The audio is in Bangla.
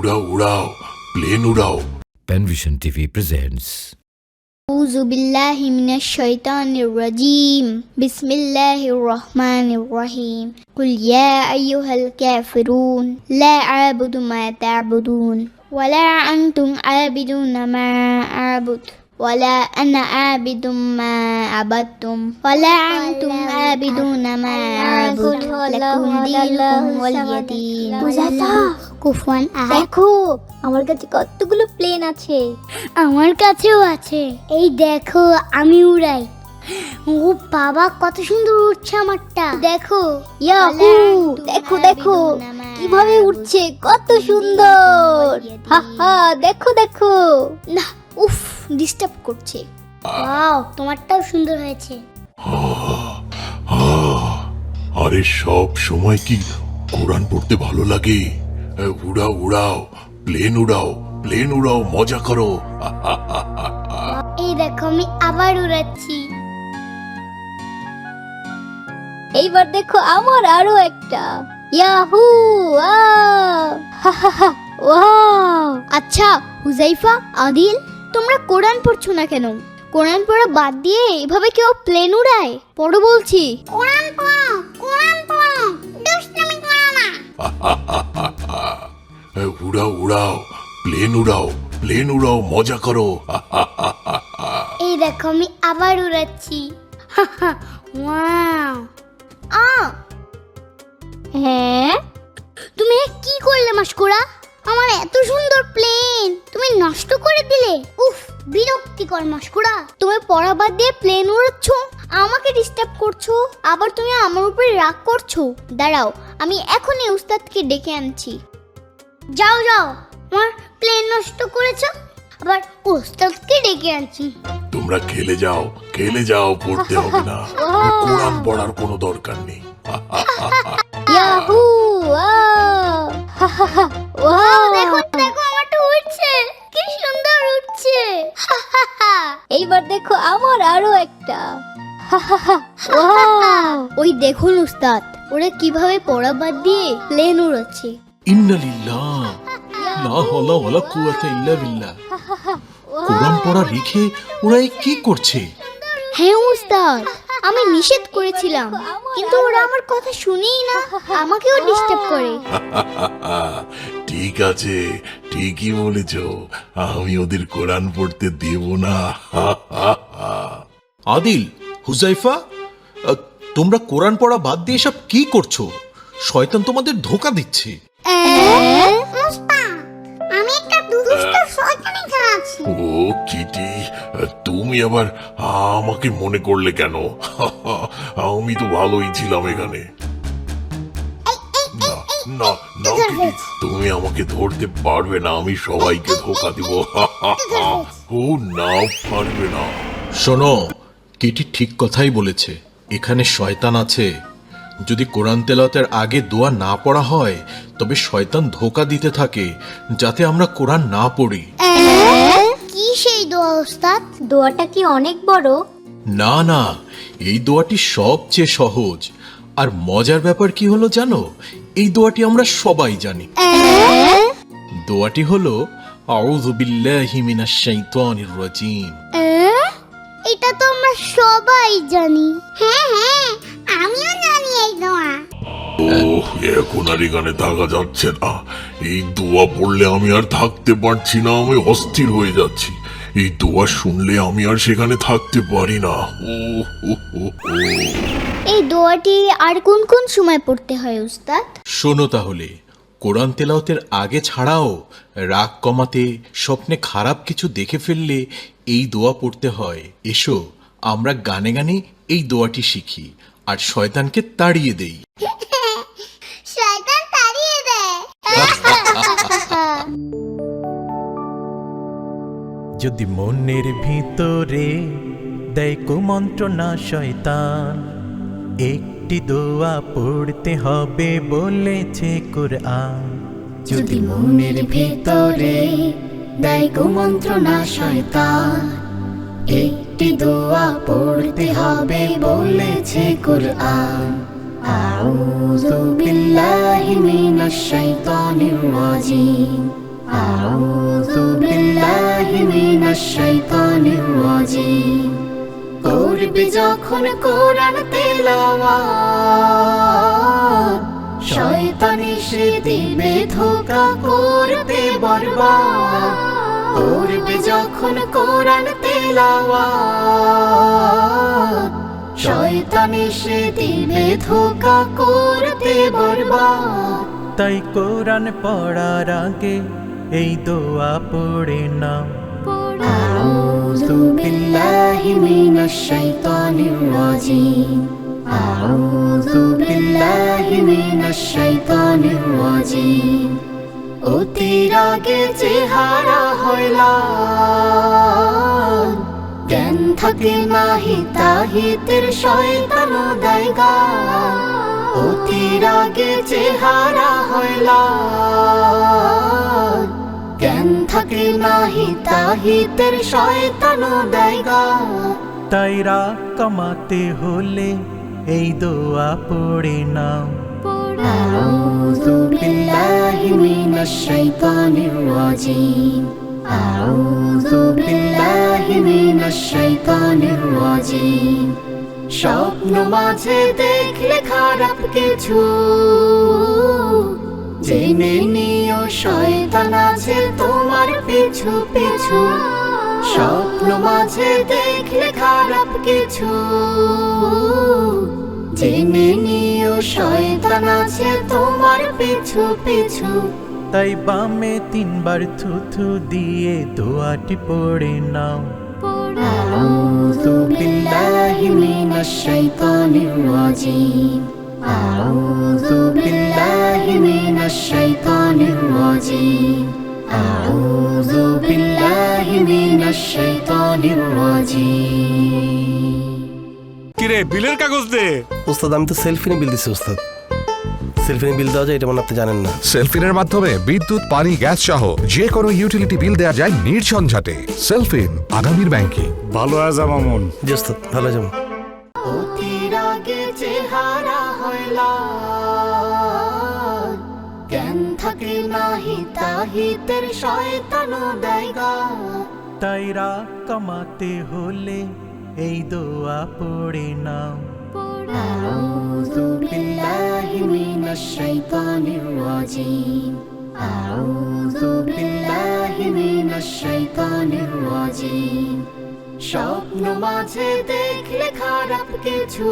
উড়াও উড়াও প্লেন উড়াও Penvision TV presents أعوذ بالله من الشيطان الرجيم بسم الله الرحمن الرحيم قل يا أيها الكافرون لا أعبد ما تعبدون ولا أنتم عابدون ما أعبد ولا أنا عابد ما عبدتم ولا أنتم عابدون ما أعبد لكم دينكم ولي دين কুফওয়ান দেখো আমার কাছে কতগুলো প্লেন আছে। আমার কাছেও আছে। এই দেখো আমি উড়াই। ও বাবা কত সুন্দর উঠছে আমারটা। দেখো ইয়াহু দেখো দেখো কীভাবে উঠছে কত সুন্দর। হা হা দেখো দেখো। না উফ ডিস্টার্ব করছে। ওয়াও তোমারটাও সুন্দর হয়েছে। আরে সব সময় কি কোরআন পড়তে ভালো লাগে? উড়াও উড়াও প্লেন উড়াও প্লেন উড়াও মজা করো। এই দেখো আমি আবার উড়াচ্ছি। এইবার দেখো আমার আরও একটা। ইয়াহু আচ্ছা হুজাইফা আদিল তোমরা কোরআন পড়ছো না কেন? কোরআন পড়া বাদ দিয়ে এভাবে কেউ প্লেন উড়ায়? পড়ো বলছি। কোরআন পড়ো উড়াও উড়াও প্লেন উড়াও প্লেন উড়াও মজা করো। এই দেখো আমি আবার উড়াচ্ছি। ওয়াও আ হ্যাঁ? তুমি কি করলে মাসকুরা? আমার এত সুন্দর প্লেন তুমি নষ্ট করে দিলে? উফ বিরক্তিকর মাসকুরা। তুমি পড়া বাদ দিয়ে প্লেন উড়াচ্ছ? আমাকে ডিস্টার্ব করছ? আবার তুমি আমার উপরে রাগ করছ? দাঁড়াও আমি এখনই উস্তাদকে ডেকে আনছি। যাও যাও আমার প্লেন নষ্ট করেছ আবার উস্তাদকে ডেকে আনছি। তোমরা খেলে যাও খেলে যাও পড়তে হবে না। কোরআন পড়ার কোনো দরকার নেই। ইয়াহু ওয়াও দেখো দেখো আমারটা উঠছে কি সুন্দর উঠছে এইবার দেখো আমার আরও একটা। হা হা হা ওয়াও ওই দেখুন উস্তাদ ওরা কীভাবে পড়া বাদ দিয়ে প্লেন উড়াচ্ছে। ইন্নালিল্লাহ। লা হাওলা ওয়ালা কুওয়াতা ইল্লা বিল্লাহ। কোরআন পড়া রেখে ওরা এ কি করছে? হ্যাঁ উস্তাদ আমি নিষেধ করেছিলাম কিন্তু ওরা আমার কথা শুনেই না আমাকেও ডিস্টার্ব করে। ঠিক আছে ঠিকই বলেছ আমি ওদের কোরআন পড়তে দেব না। আদিল হুজাইফা আহ, তোমরা কোরআন পড়া বাদ দিয়ে সব কি করছ? শয়তান তোমাদের ধোকা দিচ্ছে। আমি একটা দুষ্ট শয়তানি খাচ্ছি ও কিটি তুমি আবার আমাকে মনে করলে কেন? আমি তো ভালোই ছিলাম এখানে। না না না কিটি তুমি আমাকে ধরতে পারবে না আমি সবাইকে ধোকা দিব। ও না পারবে না। শোনো কেটি ঠিক কথাই বলেছে এখানে শয়তান আছে। যদি কোরআন তেলাওয়াতের আগে দোয়া না পড়া হয় তবে শয়তান ধোকা দিতে থাকে যাতে আমরা কোরআন না পড়ি। কি সেই দোয়া উস্তাদ? দোয়াটা কি অনেক বড়? না না এই দোয়াটি সবচেয়ে সহজ। আর মজার ব্যাপার কি হলো জানো? এই দোয়াটি আমরা সবাই জানি। দোয়াটি হলো আউযু বিল্লাহি মিনাশ শাইতানির রাজিম। এটা তো আমরা সবাই জানি। হ্যাঁ হ্যাঁ আমিও এখন আর এখানে থাকা যাচ্ছে না। এই দোয়া পড়লে আমি আর থাকতে পারছি না আমি অস্থির হয়ে যাচ্ছি। এই দোয়া শুনলে আমি আর সেখানে থাকতে পারি না। এই দোয়াটি আর কোন কোন সময় পড়তে হয় উস্তাদ? শোনো তাহলে কোরআন তেলাওতের আগে ছাড়াও রাগ কমাতে স্বপ্নে খারাপ কিছু দেখে ফেললে এই দোয়া পড়তে হয়। এসো আমরা গানে গানে এই দোয়াটি শিখি আর শয়তানকে তাড়িয়ে দেই। যদি মনের ভিতরে দেয় কুমন্ত্রণা শয়তান, একটি দোয়া পড়তে হবে বলেছে কোরআন। যদি মনের ভিতরে দেয় কুমন্ত্রণা শয়তান, একটি দোয়া পড়তে হবে বলেছে কোরআন। আউযু বিল্লাহি মিনাশ শাইতানির রাজিম। أعوذ بالله من الشيطان الرجيم করবে যখন কোরআন তেলাওয়াত শয়তান এসে দিবে ধোকা করবে বরবাদ করবে যখন কোরআন তেলাওয়াত শয়তান এসে দিবে ধোকা করবে বরবাদ তাই কোরআন পড়ার আগে এই দোয়া পড়ে নাও أعوذ بالله من الشيطان الرجيم أعوذ بالله من الشيطان الرجيم অতির আগে চেহারা হইলাম জ্ঞান থাকে নাহি তাহিতের শয়তান দায়গা অতির আগে চেহারা হইলাম জ্ঞান থাকে নাহি তাহিতের শয়তান দায়গা তাই রাগ কমাতে হলে এই দোয়া পড়ে নাও أعوذ بالله من الشيطان الرجيم أعوذ بالله من الشيطان الرجيم স্বপ্ন মাঝে দেখলে খারাপ কিছু জেনে নিও শয়তান আছে তোমার পিছু পিছু স্বপ্ন মাঝে দেখলে খারাপ কিছু। জেনে নিও শয়তান আছে তোমার পিছু পিছু। তাই বামে তিনবার থুথু দিয়ে ধোয়াটি পড়ে নাও। আউযু বিল্লাহি মিনাশ শাইতানির রাজিম। আউযু বিল্লাহি মিনাশ শাইতানির রাজিম। الشيطان الرجيم কিরে বিলের কাগজ দে ওস্তাদ আমি তো সেলফি নিয়ে বিল দিচ্ছি ওস্তাদ সেলফি নিয়ে বিল দেওয়া যায় এটা মনে হয় আপনি জানেন না সেলফিনের মাধ্যমে বিদ্যুৎ পানি গ্যাস সহ যে কোনো ইউটিলিটি বিল দেওয়া যায় নির্ঝঞ্ঝাটে সেলফিন আগামীর ব্যাংকিং ভালো আজ মামুন জি ওস্তাদ ভালো যাবো অতির আগে চেহারা হইলাম জ্ঞান থাকে নাহি তাহিতের শয়তান দায়গা তাই রাগ কমাতে হলে এই দোয়া পড়ে নাও أعوذ بالله من الشيطان الرجيم أعوذ بالله من الشيطان الرجيم স্বপ্ন মাঝে দেখলে খারাপ কিছু